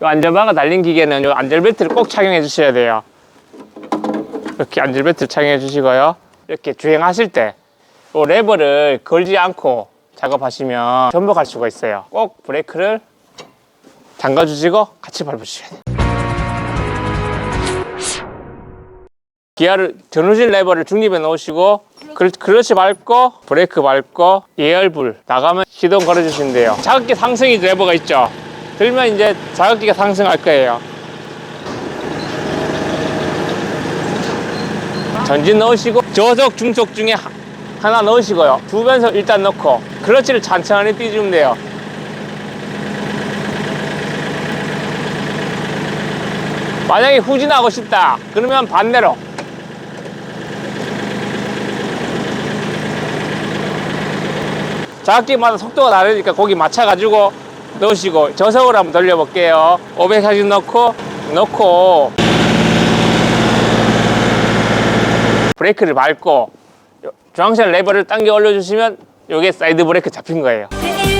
이 안전바가 달린 기계는 이 안전벨트를 꼭 착용해 주셔야 돼요. 이렇게 안전벨트 착용해 주시고요. 이렇게 주행하실 때 이 레버를 걸지 않고 작업하시면 전복할 수가 있어요. 꼭 브레이크를 잠가 주시고 같이 밟으셔야 돼요. 기아를 전후질 레버를 중립에 놓으시고 클- 클러치 밟고 브레이크 밟고 예열불 나가면 시동 걸어 주시면 돼요 자극기 상승이 레버가 있죠 들면 이제 자극기가 상승할 거예요. 전진 넣으시고 저속 중속 중에 하- 하나 넣으시고요. 두 변속 일단 넣고 클러치를 천천히 띄주면 돼요. 만약에 후진하고 싶다 그러면 반대로. 자극기마다 속도가 다르니까 거기 맞춰가지고 넣으시고 저속으로 한번 돌려볼게요. 540 넣고 넣고. 브레이크를 밟고 요- 중앙선 레버를 당겨 올려주시면 요게 사이드 브레이크 잡힌 거예요. 내